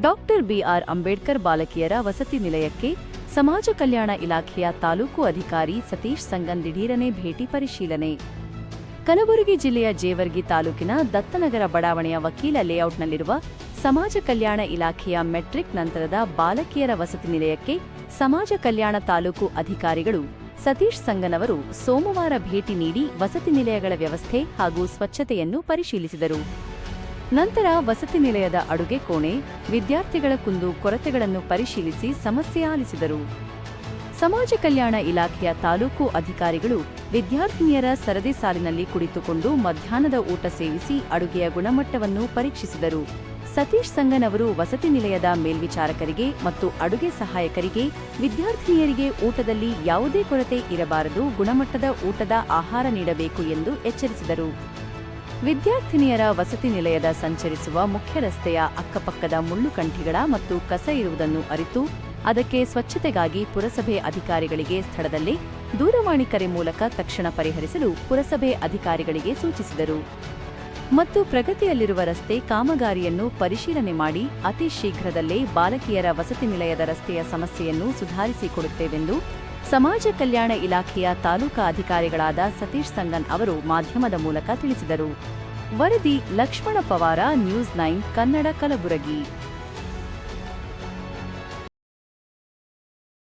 Doctor B R Ambedkar ಬಾಲಕಿಯರ ವಸತಿ ನಿಲಯಕ್ಕೆ ಸಮಾಜ ಕಲ್ಯಾಣ ಇಲಾಖೆಯ ತಾಲೂಕು ಅಧಿಕಾರಿ ಸತೀಶ್ ಸಂಗನ್ ದಿಢೀರನೆ ಭೇಟಿ ಪರಿಶೀಲನೆ. ಕಲಬುರಗಿ ಜಿಲ್ಲೆಯ ಜೇವರ್ಗಿ ತಾಲೂಕಿನ ದತ್ತನಗರ ಬಡಾವಣೆಯ ವಕೀಲ ಲೇಔಟ್ನಲ್ಲಿರುವ ಸಮಾಜ ಕಲ್ಯಾಣ ಇಲಾಖೆಯ ಮೆಟ್ರಿಕ್ ನಂತರದ ಬಾಲಕಿಯರ ವಸತಿ ನಿಲಯಕ್ಕೆ ಸಮಾಜ ಕಲ್ಯಾಣ ತಾಲೂಕು ಅಧಿಕಾರಿಗಳು ಸತೀಶ್ ಸಂಗನವರು ಸೋಮವಾರ ಭೇಟಿ ನೀಡಿ ವಸತಿ ನಿಲಯಗಳ ವ್ಯವಸ್ಥೆ ಹಾಗೂ ಸ್ವಚ್ಛತೆಯನ್ನು ಪರಿಶೀಲಿಸಿದರು. ನಂತರ ವಸತಿ ನಿಲಯದ ಅಡುಗೆ ಕೋಣೆ, ವಿದ್ಯಾರ್ಥಿಗಳ ಕುಂದು ಕೊರತೆಗಳನ್ನು ಪರಿಶೀಲಿಸಿ ಸಮಸ್ಯೆ ಆಲಿಸಿದರು. ಸಮಾಜ ಕಲ್ಯಾಣ ಇಲಾಖೆಯ ತಾಲೂಕು ಅಧಿಕಾರಿಗಳು ವಿದ್ಯಾರ್ಥಿನಿಯರ ಸರದಿ ಸಾಲಿನಲ್ಲಿ ಕುಳಿತುಕೊಂಡು ಮಧ್ಯಾಹ್ನದ ಊಟ ಸೇವಿಸಿ ಅಡುಗೆಯ ಗುಣಮಟ್ಟವನ್ನು ಪರೀಕ್ಷಿಸಿದರು. ಸತೀಶ್ ಸಂಗನ್ ಅವರು ವಸತಿ ನಿಲಯದ ಮೇಲ್ವಿಚಾರಕರಿಗೆ ಮತ್ತು ಅಡುಗೆ ಸಹಾಯಕರಿಗೆ ವಿದ್ಯಾರ್ಥಿನಿಯರಿಗೆ ಊಟದಲ್ಲಿ ಯಾವುದೇ ಕೊರತೆ ಇರಬಾರದು, ಗುಣಮಟ್ಟದ ಊಟದ ಆಹಾರ ನೀಡಬೇಕು ಎಂದು ಎಚ್ಚರಿಸಿದರು. ವಿದ್ಯಾರ್ಥಿನಿಯರ ವಸತಿ ನಿಲಯದ ಸಂಚರಿಸುವ ಮುಖ್ಯ ರಸ್ತೆಯ ಅಕ್ಕಪಕ್ಕದ ಮುಳ್ಳುಕಂಠಿಗಳ ಮತ್ತು ಕಸ ಇರುವುದನ್ನು ಅರಿತು, ಅದಕ್ಕೆ ಸ್ವಚ್ಛತೆಗಾಗಿ ಪುರಸಭೆ ಅಧಿಕಾರಿಗಳಿಗೆ ಸ್ಥಳದಲ್ಲಿ ದೂರವಾಣಿ ಕರೆ ಮೂಲಕ ತಕ್ಷಣ ಪರಿಹರಿಸಲು ಪುರಸಭೆ ಅಧಿಕಾರಿಗಳಿಗೆ ಸೂಚಿಸಿದರು. ಮತ್ತು ಪ್ರಗತಿಯಲ್ಲಿರುವ ರಸ್ತೆ ಕಾಮಗಾರಿಯನ್ನು ಪರಿಶೀಲನೆ ಮಾಡಿ ಅತಿ ಶೀಘ್ರದಲ್ಲೇ ಬಾಲಕಿಯರ ವಸತಿ ನಿಲಯದ ರಸ್ತೆಯ ಸಮಸ್ಯೆಯನ್ನು ಸುಧಾರಿಸಿಕೊಡುತ್ತೇವೆಂದು ಸಮಾಜ ಕಲ್ಯಾಣ ಇಲಾಖೆಯ ತಾಲೂಕಾ ಅಧಿಕಾರಿಗಳಾದ ಸತೀಶ್ ಸಂಗನ್ ಅವರು ಮಾಧ್ಯಮದ ಮೂಲಕ ತಿಳಿಸಿದರು. ವರದಿ ಲಕ್ಷ್ಮಣ ಪವಾರ, ನ್ಯೂಸ್ ನೈನ್, ಕನ್ನಡ ಕಲಬುರಗಿ.